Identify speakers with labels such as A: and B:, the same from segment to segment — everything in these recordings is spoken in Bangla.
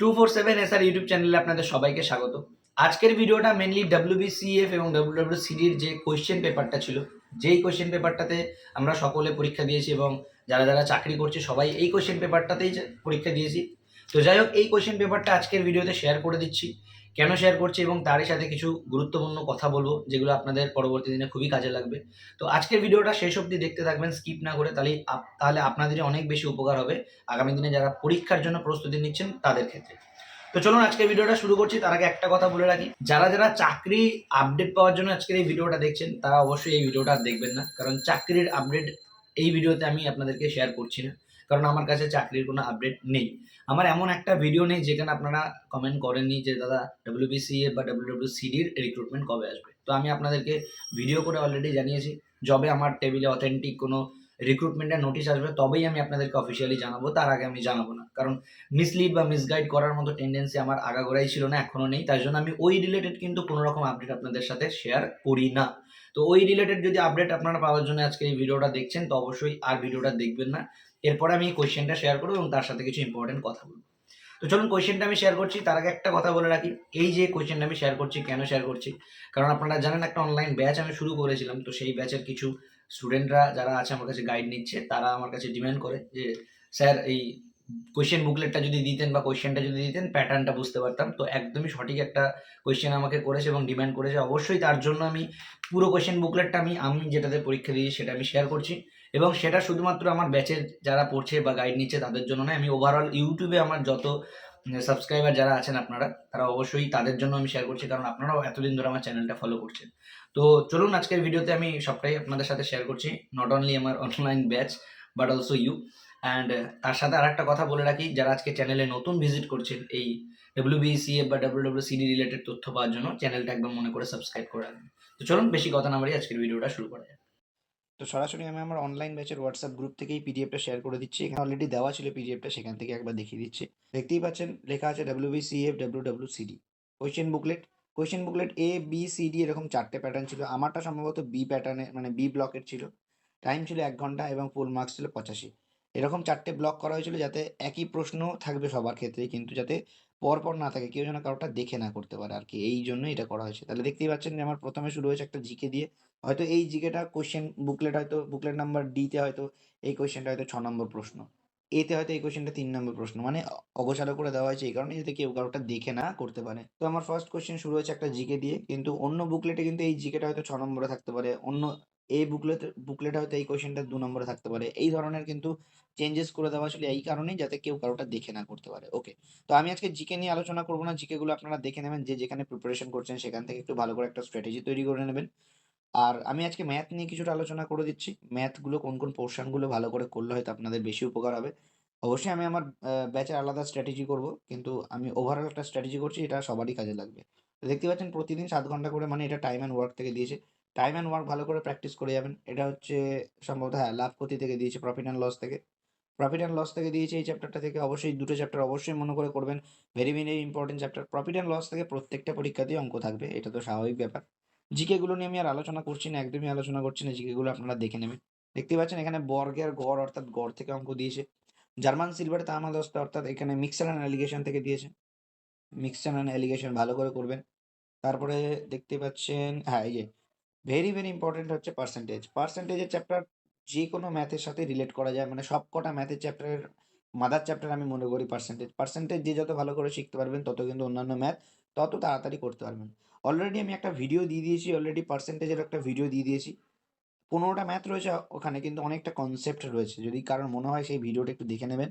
A: Two four seven S R YouTube চ্যানেলে আপনাদের সবাইকে স্বাগত। আজকের ভিডিওটা মেনলি ডাব্লিউবিসিএফ এবং ডাব্লিউডাব্লিউসিডির যে কোয়েশ্চেন পেপারটা ছিল, যেই কোয়েশ্চেন পেপারটাতে আমরা সকলে পরীক্ষা দিয়েছি এবং যারা যারা চাকরি করছে সবাই এই কোয়েশ্চেন পেপারটাতেই পরীক্ষা দিয়েছি। তো যাই হোক, এই কোয়েশ্চেন পেপারটা আজকের ভিডিওতে শেয়ার করে দিচ্ছি। কেন শেয়ার করছি এবং তারই সাথে কিছু গুরুত্বপূর্ণ কথা বলব, যেগুলো আপনাদের পরবর্তী দিনে খুবই কাজে লাগবে। তো আজকের ভিডিওটা শেষ অবধি দেখতে থাকবেন স্কিপ না করে, তাহলে তাহলে আপনাদেরই অনেক বেশি উপকার হবে আগামী দিনে যারা পরীক্ষার জন্য প্রস্তুতি নিচ্ছেন তাদের ক্ষেত্রে। তো চলুন আজকের ভিডিওটা শুরু করছি, তার আগে একটা কথা বলে রাখি। যারা যারা চাকরি আপডেট পাওয়ার জন্য আজকের এই ভিডিওটা দেখছেন, তারা অবশ্যই এই ভিডিওটা দেখবেন না, কারণ চাকরির আপডেট এই ভিডিওতে আমি আপনাদেরকে শেয়ার করছি না। কারণ আমার কাছে চাকরির কোনো আপডেট নেই। আমার এমন একটা ভিডিও নেই যেখানে আপনারা কমেন্ট করেননি যে, দাদা ডাব্লিউবিসিএ বা ডাব্লিউডাব্লিউসিডির রিক্রুটমেন্ট কবে আসবে? তো আমি আপনাদেরকে ভিডিও করে অলরেডি জানিয়েছি। যবে আমার টেবিলে অথেন্টিক কোনো রিক্রুটমেন্টের নোটিশ আসবে, তবেই আমি আপনাদেরকে অফিসিয়ালি জানাব। তার আগে আমি জানাব না। কারণ মিসলিড বা মিসগাইড করার মতো টেন্ডেন্সি আমার আগাগোড়াই ছিল না এখনও নেই। তাই জন্য আমি ওই রিলেটেড কিন্তু কোনো রকম আপডেট আপনাদের সাথে শেয়ার করি না। তো ওই রিলেটেড যদি আপডেট আপনারা পাওয়ার জন্য আজকে এই ভিডিওটা দেখছেন, তো অবশ্যই আর ভিডিওটা দেখবেন না। এরপরে আমি কোয়েশ্চেনটা শেয়ার করব এবং তার সাথে কিছু ইম্পর্টেন্ট কথা বলব। তো চলুন কোয়েশ্চেনটা আমি শেয়ার করছি, তার আগে একটা কথা বলে রাখি। এই যে কোয়েশ্চেনটা আমি শেয়ার করছি, কেন শেয়ার করছি? কারণ আপনারা জানেন একটা অনলাইন ব্যাচ আমি শুরু করেছিলাম, তো সেই ব্যাচের কিছু স্টুডেন্টরা যারা আছে আমার কাছে গাইড নিচ্ছে, তারা আমার কাছে ডিমান্ড করে যে, স্যার, এই কোয়েশ্চেন বুকলেটটা যদি দিতেন বা কোয়েশ্চেনটা যদি দিতেন প্যাটার্নটা বুঝতে পারতাম। তো একদমই সঠিক একটা কোয়েশ্চেন আমাকে করেছে এবং ডিমান্ড করেছে। অবশ্যই তার জন্য আমি পুরো কোয়েশ্চেন বুকলেটটা আমি আমি যেটাতে পরীক্ষা দিয়েছি, সেটা আমি শেয়ার করছি। এবং সেটা শুধুমাত্র আমার ব্যাচের যারা পড়ছে বা গাইড নিচ্ছে তাদের জন্য নয়, আমি ওভারঅল ইউটিউবে আমার যত সাবস্ক্রাইবার যারা আছেন আপনারা, তারা অবশ্যই তাদের জন্য আমি শেয়ার করছি, কারণ আপনারাও এতদিন ধরে আমার চ্যানেলটা ফলো করছেন। তো চলুন আজকের ভিডিওতে আমি সবটাই আপনাদের সাথে শেয়ার করছি নট অনলি আমার online batch but also you and তার সাথে আর একটা কথা বলে রাখি, যারা আজকে চ্যানেলে নতুন ভিজিট করছেন, এই ডাব্লিউবিসিএফ বা ডাব্লিউডাব্লিউসিডি রিলেটেড তথ্য পাওয়ার জন্য চ্যানেলটা একদম মনে করে সাবস্ক্রাইব করে রাখবেন। তো চলুন, বেশি কথা না বাড়ি আজকের ভিডিওটা শুরু করা যাক।
B: তো সরাসরি আমি আমার অনলাইন ব্যাচের হোয়াটসঅ্যাপ গ্রুপ থেকেই পিডিএফটা শেয়ার করে দিচ্ছি। এখানে অলরেডি দেওয়া ছিল পিডিএফটা সেখান থেকে একবার দেখিয়ে দিচ্ছি। দেখতেই পাচ্ছেন, লেখা আছে W B C F W W CD question booklet question booklet A B C D এরকম চারটে প্যাটার্ন ছিল। আমারটা সম্ভবত বি প্যাটার্নে মানে বি ব্লকের ছিল। টাইম ছিল এক ঘণ্টা এবং ফুল মার্কস ছিল পঁচাশি। এরকম চারটে ব্লক করা হয়েছিল যাতে একই প্রশ্ন থাকবে সবার ক্ষেত্রে কিন্তু যাতে পরপর না থাকে। কেউ যেন কারোটা দেখে না করতে পারে আর কি। এই জন্য এটা করা হয়েছে। তাহলে দেখতেই পাচ্ছেন যে আমার প্রথমে শুরু হয়েছে একটা জিকে দিয়ে। হয়তো এই জিকেটা কোয়েশ্চেন বুকলেট হয়তো বুকলেট নাম্বার ডিতে হয়তো এই কোয়েশ্চেনটা হয়তো ছ নম্বর প্রশ্ন। এতে হয়তো এই কোশ্চেনটা তিন নম্বর প্রশ্ন। মানে অগোছালো করে দেওয়া হয়েছে এই কারণে যাতে কেউ কারোটা দেখে না করতে পারে। তো আমার ফার্স্ট কোশ্চেন শুরু হয়েছে একটা জিকে দিয়ে, কিন্তু অন্য বুকলেটে কিন্তু এই জিকেটা হয়তো ছ নম্বরে থাকতে পারে। অন্য এই বুকলেট বুকলেটে হয়তো এই কোশ্চেনটা দু নম্বরে থাকতে পারে। এই ধরনের কিন্তু চেঞ্জেস করে দেওয়া আসলে এই কারণেই যাতে কেউ কারোটা দেখে না করতে পারে। ওকে তো আমি আজকে জিকে নিয়ে আলোচনা করব না। জিকে গুলো আপনারা দেখে নেবেন, যে যেখানে প্রিপারেশন করছেন সেখান থেকে একটু ভালো করে একটা স্ট্র্যাটেজি তৈরি করে নেবেন। আর আমি আজকে ম্যাথ নিয়ে কিছুটা আলোচনা করে দিচ্ছি। ম্যাথগুলো কোন কোন পোর্শনগুলো ভালো করে করলে হয়তো আপনাদের বেশি উপকার হবে। অবশ্যই আমি আমার ব্যাচের আলাদা স্ট্র্যাটেজি করব। কিন্তু আমি ওভারঅল একটা স্ট্র্যাটেজি করছি, এটা সবারই কাজে লাগবে। দেখতে পাচ্ছেন প্রতিদিন সাত ঘণ্টা করে মানে এটা টাইম অ্যান্ড ওয়ার্ক থেকে দিয়েছে। টাইম অ্যান্ড ওয়ার্ক ভালো করে প্র্যাকটিস করে যাবেন। এটা হচ্ছে সম্ভবত হ্যাঁ লাভ ক্ষতি থেকে দিয়েছে প্রফিট অ্যান্ড লস থেকে। প্রফিট অ্যান্ড লস থেকে দিয়েছে এই চ্যাপ্টারটা থেকে অবশ্যই, দুটো চ্যাপ্টার অবশ্যই মনে করে করবেন। Very very important chapter profit and loss থেকে প্রত্যেকটা পরীক্ষাতেই অঙ্ক থাকবে, এটা তো স্বাভাবিক ব্যাপার। জিকে গুলো নিয়ে আমি আর আলোচনা করছি না, একদমই আলোচনা করছি না জিকে গুলো আপনারা দেখে নেবেন। দেখতে পাচ্ছেন এখানে বর্গের গড়, অর্থাৎ গড় থেকে অঙ্ক দিয়েছে। জার্মান সিলভার তামা দস্তা অর্থাৎ এখানে মিক্সার অ্যান্ড অ্যালিগেশন থেকে দিয়েছে। মিক্সার অ্যান্ড অ্যালিগেশন ভালো করে করবেন। তারপরে দেখতে পাচ্ছেন হ্যাঁ এই যে ভেরি ভেরি ইম্পর্টেন্ট হচ্ছে পার্সেন্টেজ পার্সেন্টেজের চ্যাপ্টার যে কোনো ম্যাথের সাথে রিলেট করা যায়। মানে সব কটা ম্যাথের চ্যাপ্টারের মাদার চ্যাপ্টার আমি মনে করি পার্সেন্টেজ পার্সেন্টেজ যে যত ভালো করে শিখতে পারবেন, তত কিন্তু অন্যান্য ম্যাথ তত তাড়াতাড়ি করতে পারবেন। অলরেডি আমি একটা ভিডিও দিয়ে দিয়েছি অলরেডি পার্সেন্টেজের একটা ভিডিও দিয়ে দিয়েছি। পনেরোটা ম্যাথ রয়েছে, ওখানে কিন্তু অনেকটা কনসেপ্ট রয়েছে। যদি কারোর মনে হয় সেই ভিডিওটা একটু দেখে নেবেন।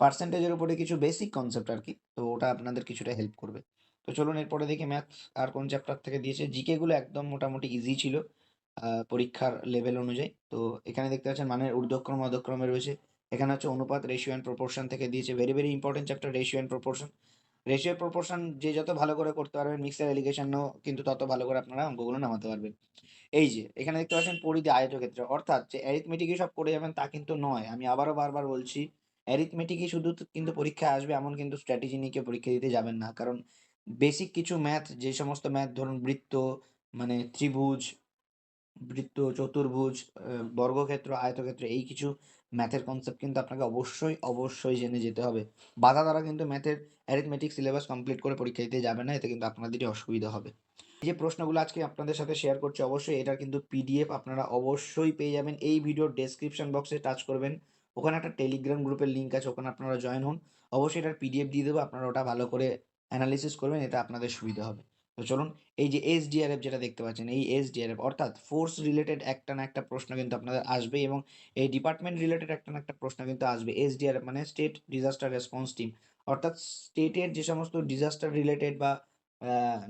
B: পার্সেন্টেজের উপরে কিছু বেসিক কনসেপ্ট আর কি, তো ওটা আপনাদের কিছুটা হেল্প করবে। তো চলুন এরপরে দেখি ম্যাথ আর কোন চ্যাপ্টার থেকে দিয়েছে। জিকে গুলো একদম মোটামুটি ইজি ছিল পরীক্ষার লেভেল অনুযায়ী। তো এখানে দেখতে পাচ্ছেন মানের ঊর্ধ্বক্রম, অধক্রমে রয়েছে। এখানে হচ্ছে অনুপাত রেশিও অ্যান্ড প্রপোর্শন থেকে দিয়েছে। Very very important chapter ratio and proportion ratio proportion যে যত ভালো করে করতে পারবেন মিক্সার এলিগেশনও কিন্তু তত ভালো করে আপনারা অঙ্কগুলো নামাতে পারবেন। এই যে, এখানে দেখতে পাচ্ছেন পরিধি আয়তক্ষেত্রে। অর্থাৎ যে অ্যারিথমেটিকই সব করে যাবেন, তা কিন্তু নয়। আমি আবারও বারবার বলছি অ্যারিথমেটিকই শুধু কিন্তু পরীক্ষায় আসবে, এমন কিন্তু স্ট্র্যাটেজি নিয়ে পরীক্ষা দিতে যাবেন না। কারণ বেসিক কিছু ম্যাথ যে সমস্ত ম্যাথ ধরুন বৃত্ত মানে ত্রিভুজ, বৃত্ত, চতুর্ভুজ বর্গক্ষেত্র, আয়তক্ষেত্র, এই কিছু ম্যাথের কনসেপ্ট কিন্তু আপনাকে অবশ্যই অবশ্যই জেনে যেতে হবে। বাধা দ্বারা কিন্তু ম্যাথের অ্যারিথমেটিক সিলেবাস কমপ্লিট করে পরীক্ষা দিতে যাবে না, এতে কিন্তু আপনাদেরই অসুবিধা হবে। এই যে প্রশ্নগুলো আজকে আপনাদের সাথে শেয়ার করছি, অবশ্যই এটার কিন্তু পিডিএফ আপনারা অবশ্যই পেয়ে যাবেন। এই ভিডিওর ডেসক্রিপশন বক্সে টাচ করবেন। ওখানে একটা টেলিগ্রাম গ্রুপের লিঙ্ক আছে, ওখানে আপনারা জয়েন হন। অবশ্যই এটার পিডিএফ দিয়ে দেবো, আপনারা ওটা ভালো করে অ্যানালিসিস করবেন, এটা আপনাদের সুবিধা হবে। তো চলুন, এই যে এস ডিআরএফ যেটা দেখতে পাচ্ছেন, এই এস ডিআরএফ অর্থাৎ ফোর্স রিলেটেড একটা না একটা প্রশ্ন কিন্তু আপনাদের আসবে এবং এই ডিপার্টমেন্ট রিলেটেড একটা না একটা প্রশ্ন কিন্তু আসবে। এস ডিআরএফ মানে স্টেট ডিজাস্টার রেসপন্স টিম অর্থাৎ স্টেটের যে সমস্ত ডিজাস্টার রিলেটেড বা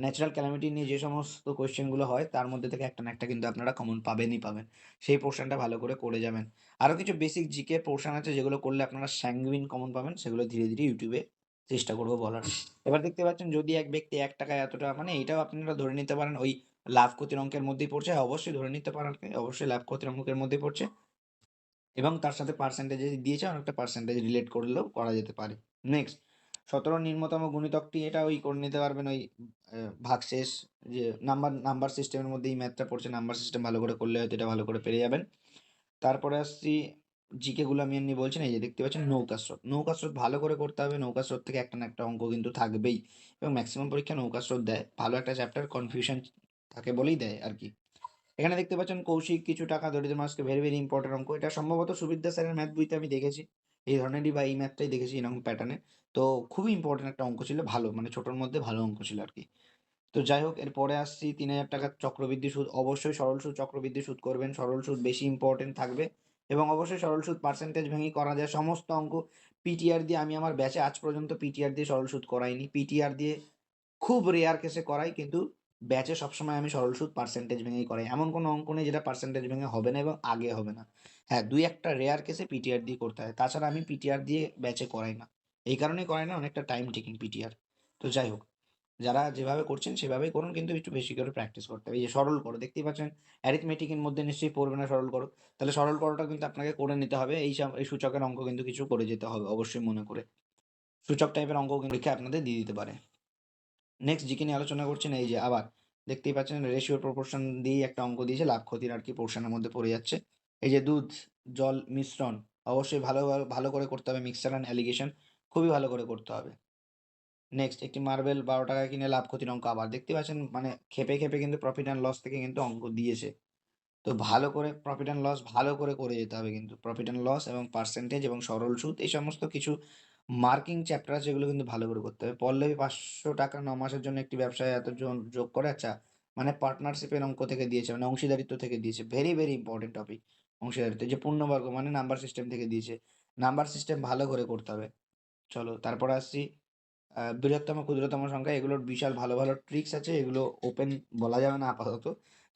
B: ন্যাচারাল ক্যালামিটি নিয়ে যে সমস্ত কোয়েশ্চেনগুলো হয়, তার মধ্যে থেকে একটা না একটা কিন্তু আপনারা কমন পাবেনই পাবেন। সেই পোর্শনটা ভালো করে করে যাবেন। আরও কিছু বেসিক জিকে পোর্শন আছে, যেগুলো করলে আপনারা স্যাংগুইন কমন পাবেন, সেগুলো ধীরে ধীরে ইউটিউবে চেষ্টা করব বলার। এবার দেখতে পাচ্ছেন যদি এক ব্যক্তি এক টাকায় এতটা মানে এটাও আপনারা ধরে নিতে পারেন ওই লাভ ক্ষতির অঙ্কের মধ্যেই পড়ছে। হ্যাঁ, অবশ্যই ধরে নিতে পারেন অবশ্যই লাভ ক্ষতির অঙ্কের মধ্যেই পড়ছে। এবং তার সাথে পার্সেন্টেজ দিয়েছে অনেকটা পার্সেন্টেজ রিলেট করলেও করা যেতে পারে। নেক্সট সতেরো নিম্নতম গুণিতকটি এটা ওই করে নিতে পারবেন ওই ভাগশেষ যে নাম্বার নাম্বার সিস্টেমের মধ্যে এই ম্যাথটা পড়ছে নাম্বার সিস্টেম ভালো করে করলে হয়তো এটা ভালো করে পেরে যাবেন। তারপরে আসছি জিকে গুলো আমি এমনি বলছি না এই যে দেখতে পাচ্ছেন নৌকা স্রোত। নৌকা স্রোত ভালো করে করতে হবে, নৌকা স্রোত থেকে একটা না একটা অঙ্ক কিন্তু থাকবেই এবং ম্যাক্সিমাম পরীক্ষা নৌকা স্রোত দেয়। ভালো একটা চ্যাপ্টার কনফিউশন থাকে বলেই দেয় আর কি এখানে দেখতে পাচ্ছেন কৌশিক কিছু টাকা দরিদ্র মানুষকে ভেরি ভেরি ইম্পর্টেন্ট অঙ্ক। এটা সম্ভবত সুবিদ্যা স্যারের ম্যাথ বইতে আমি দেখেছি। এই ধরনেরই বা এই ম্যাথটাই দেখেছি এরকম প্যাটার্নে তো খুবই ইম্পর্টেন্ট একটা অঙ্ক ছিল, ভালো মানে ছোটোর মধ্যে ভালো অঙ্ক ছিল আর কি তো যাই হোক, এরপরে আসছি তিন হাজার টাকার চক্রবৃদ্ধি সুদ। অবশ্যই সরল সুদ, চক্রবৃদ্ধি সুদ করবেন। সরল সুদ বেশি ইম্পর্টেন্ট থাকবে। এবং অবশ্যই সরল সুদ পার্সেন্টেজ ভেঙে করা যায়। সমস্ত অঙ্ক পিটিআর দিয়ে আমি আমার ব্যাচে আজ পর্যন্ত পিটিআর দিয়ে সরল সুদ করাইনি। পিটিআর দিয়ে খুব রেয়ার কেসে করাই, কিন্তু ব্যাচে সবসময় আমি সরল সুদ পার্সেন্টেজ ভেঙেই করাই। এমন কোনো অঙ্ক নেই যেটা পার্সেন্টেজ ভেঙে হবে না এবং আগে হবে না। হ্যাঁ দুই একটা রেয়ার কেসে পিটিআর দিয়ে করতে হয়। তাছাড়া আমি পিটিআর দিয়ে ব্যাচে করাই না। এই কারণেই করাই না, অনেকটা টাইম টেকিং পিটিআর তো যাই হোক যারা যেভাবে করছেন সেভাবেই করুন, কিন্তু একটু বেশি করে প্র্যাকটিস করতে হবে। এই যে সরল করো, দেখতেই পাচ্ছেন অ্যারিথমেটিকের মধ্যে নিশ্চয়ই পড়বে না সরল করো। তাহলে সরল করোটা কিন্তু আপনাকে করে নিতে হবে। এই এই সূচকের অঙ্ক কিন্তু কিছু করে যেতে হবে, অবশ্যই মনে করে। সূচক টাইপের অঙ্ক পরীক্ষা আপনাদের দিয়ে দিতে পারে। নেক্সট জিকে নিয়ে আলোচনা করছেন, এই যে আবার দেখতেই পাচ্ছেন রেশিওর প্রপোর্শন দিয়ে একটা অঙ্ক দিয়েছে, লাভ ক্ষতির আর কি পোর্শনের মধ্যে পড়ে যাচ্ছে। এই যে দুধ, জল, মিশ্রণ, অবশ্যই ভালো ভালো করে করতে হবে মিক্সচার অ্যান্ড অ্যালিগেশন খুবই ভালো করে করতে হবে। নেক্সট একটি মার্বেল বারো টাকায় কিনে লাভ ক্ষতির অঙ্ক আবার। দেখতে পাচ্ছেন মানে খেপে খেপে কিন্তু প্রফিট অ্যান্ড লস থেকে কিন্তু অঙ্ক দিয়েছে। তো ভালো করে প্রফিট অ্যান্ড লস ভালো করে করে যেতে হবে কিন্তু। প্রফিট অ্যান্ড লস এবং পার্সেন্টেজ এবং সরল সুদ, এই সমস্ত কিছু মার্কিং চ্যাপ্টার আছে যেগুলো কিন্তু ভালো করে করতে হবে। পল্লবী পাঁচশো টাকা ন মাসের জন্য একটি ব্যবসায় এত যোগ করে আচ্ছা মানে পার্টনারশিপের অঙ্ক থেকে দিয়েছে মানে অংশীদারিত্ব থেকে দিয়েছে। ভেরি ভেরি ইম্পর্টেন্ট টপিক অংশীদারিত্ব। যে পূর্ণবর্গ মানে নাম্বার সিস্টেম থেকে দিয়েছে। নাম্বার সিস্টেম ভালো করে করতে হবে। চলো, তারপর আসছি বৃহত্তম, ক্ষুদ্রতম সংখ্যা, এগুলোর বিশাল ভালো ভালো ট্রিক্স আছে, এগুলো ওপেন বলা যাবে না আপাতত।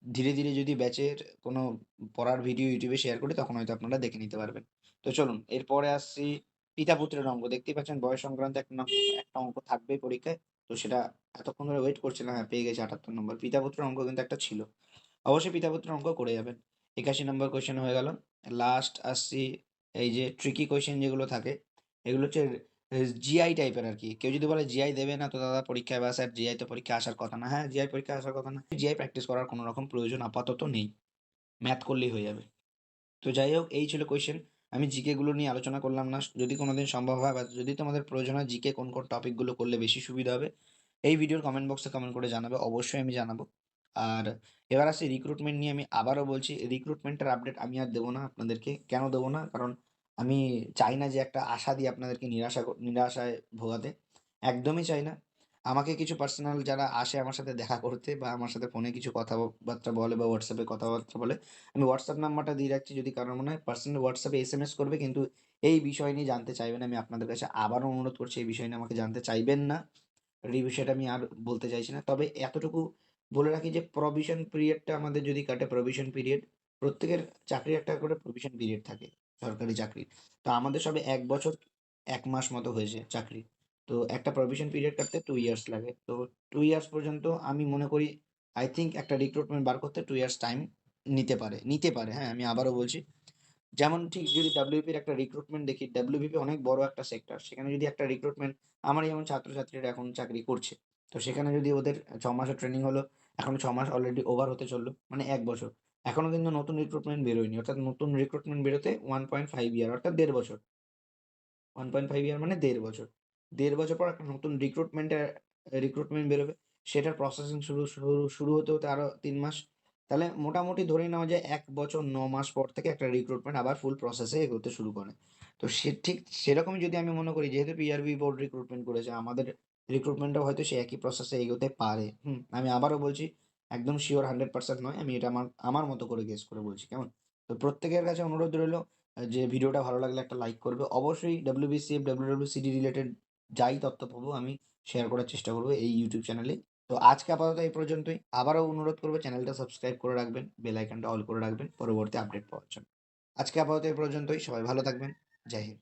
B: ধীরে ধীরে যদি ব্যাচের কোনো পড়ার ভিডিও ইউটিউবে শেয়ার করি, তখন হয়তো আপনারা দেখে নিতে পারবেন। তো চলুন, এরপরে আসছি পিতা পুত্রের অঙ্ক। দেখতেই পাচ্ছেন, বয়স সংক্রান্ত একটা একটা অঙ্ক থাকবেই পরীক্ষায়। তো সেটা এতক্ষণ ধরে ওয়েট করছিলাম হ্যাঁ পেয়ে গেছে আটাত্তর নম্বর। পিতা পুত্রের অঙ্ক কিন্তু একটা ছিল। অবশ্যই পিতা পুত্রের অঙ্ক করে যাবেন। একাশি নম্বর কোয়েশ্চেন হয়ে গেল। লাস্ট আসছি, এই যে ট্রিকি কোয়েশ্চেন যেগুলো থাকে, এগুলো হচ্ছে জিআই টাইপের আর কি কেউ যদি বলে জিআই দেবে না, তো দাদা পরীক্ষায় বা স্যার জিআই তো পরীক্ষা আসার কথা না। হ্যাঁ জিআই পরীক্ষা আসার কথা না। জিআই প্র্যাকটিস করার কোনো রকম প্রয়োজন আপাতত নেই। ম্যাথ করলেই হয়ে যাবে। তো যাই হোক, এই ছিল কোয়েশ্চেন আমি জিকে গুলো নিয়ে আলোচনা করলাম না। যদি কোনোদিন সম্ভব হয় বা যদি তোমাদের প্রয়োজন হয় জিকে কোন কোন টপিকগুলো করলে বেশি সুবিধা হবে, এই ভিডিওর কমেন্ট বক্সে কমেন্ট করে জানাবে। অবশ্যই আমি জানাব। আর এবার আসি রিক্রুটমেন্ট নিয়ে আমি আবারও বলছি রিক্রুটমেন্টের আপডেট আমি আর দেবো না, আপনাদেরকে কেন দেবো না? কারণ আমি চাই না যে একটা আশা দিয়ে আপনাদেরকে নিরাশা নিরাশায় ভোগাতে। একদমই চাই না। আমাকে কিছু পার্সোনাল যারা আসে আমার সাথে দেখা করতে বা আমার সাথে ফোনে কিছু কথাবার্তা বলে বা হোয়াটসঅ্যাপে কথাবার্তা বলে, আমি হোয়াটসঅ্যাপ নাম্বারটা দিয়ে রাখছি যদি কারোর মনে হয়। পার্সোনাল হোয়াটসঅ্যাপে এস এম এস করবে কিন্তু এই বিষয় নিয়ে জানতে চাইবেন আমি আপনাদের কাছে আবারও অনুরোধ করছি এই বিষয় নিয়ে আমাকে জানতে চাইবেন না। এই বিষয়টা আমি আর বলতে চাইছি না। তবে এতটুকু বলে রাখি যে প্রভিশন পিরিয়ডটা আমাদের যদি কাটে প্রভিশন পিরিয়ড প্রত্যেকের চাকরি একটা করে প্রভিশন পিরিয়ড থাকে। সরকারি চাকরি তো আমাদের সবে এক বছর, এক মাস মতো হয়েছে চাকরি। তো একটা প্রভিশন পিরিয়ড কাটতে টু ইয়ার্স লাগে। তো টু ইয়ার্স পর্যন্ত আমি মনে করি আই থিঙ্ক একটা রিক্রুটমেন্ট বার করতে টু ইয়ার্স টাইম নিতে পারে। নিতে পারে হ্যাঁ আমি আবারও বলছি। যেমন ঠিক যদি ডাব্লিউপির একটা রিক্রুটমেন্ট দেখি ডাব্লিউপিপি অনেক বড় একটা সেক্টর সেখানে যদি একটা রিক্রুটমেন্ট আমার যেমন ছাত্রছাত্রীরা এখন চাকরি করছে। তো সেখানে যদি ওদের ছ মাসের ট্রেনিং হলো, এখন ছ মাস অলরেডি ওভার হতে চলল মানে এক বছর। এখনও কিন্তু নতুন রিক্রুটমেন্ট বেরোয়নি। অর্থাৎ নতুন রিক্রুটমেন্ট বেরোতে ওয়ান পয়েন্ট ফাইভ ইয়ার অর্থাৎ দেড় বছর। ওয়ান পয়েন্ট ফাইভ ইয়ার মানে দেড় বছর। দেড় বছর পর একটা নতুন রিক্রুটমেন্টের রিক্রুটমেন্ট বেরোবে। সেটার প্রসেসিং শুরু শুরু শুরু হতে হতে আরও তিন মাস। তাহলে মোটামুটি ধরে নেওয়া যায় এক বছর ন মাস পর থেকে একটা রিক্রুটমেন্ট আবার ফুল প্রসেসে এগোতে শুরু করে। তো সে ঠিক সেরকমই যদি আমি মনে করি, যেহেতু পিআরবি বোর্ড রিক্রুটমেন্ট করেছে, আমাদের রিক্রুটমেন্টটাও হয়তো সে একই প্রসেসে এগোতে পারে। হুম, আমি আবারও বলছি একদম শিওর হান্ড্রেড পার্সেন্ট নয়। আমি এটা আমার আমার মতো করে গেস করে বলছি, কেমন? তো প্রত্যেকের কাছে অনুরোধ রইল যে ভিডিওটা ভালো লাগলে একটা লাইক করবে। অবশ্যই ডাব্লিউবিসিএফ ডাব্লিউডাব্লিউসিডি রিলেটেড যাই তথ্য পাবো, আমি শেয়ার করার চেষ্টা করব এই ইউটিউব চ্যানেলে তো আজকে আপাতত এই পর্যন্তই। আবারও অনুরোধ করব চ্যানেলটা সাবস্ক্রাইব করে রাখবেন বেল আইকনটা অল করে রাখবেন, পরবর্তী আপডেট পাওয়ার জন্য। আজকে আপাতত এই পর্যন্তই। সবাই ভালো থাকবেন। জয় হিন্দ।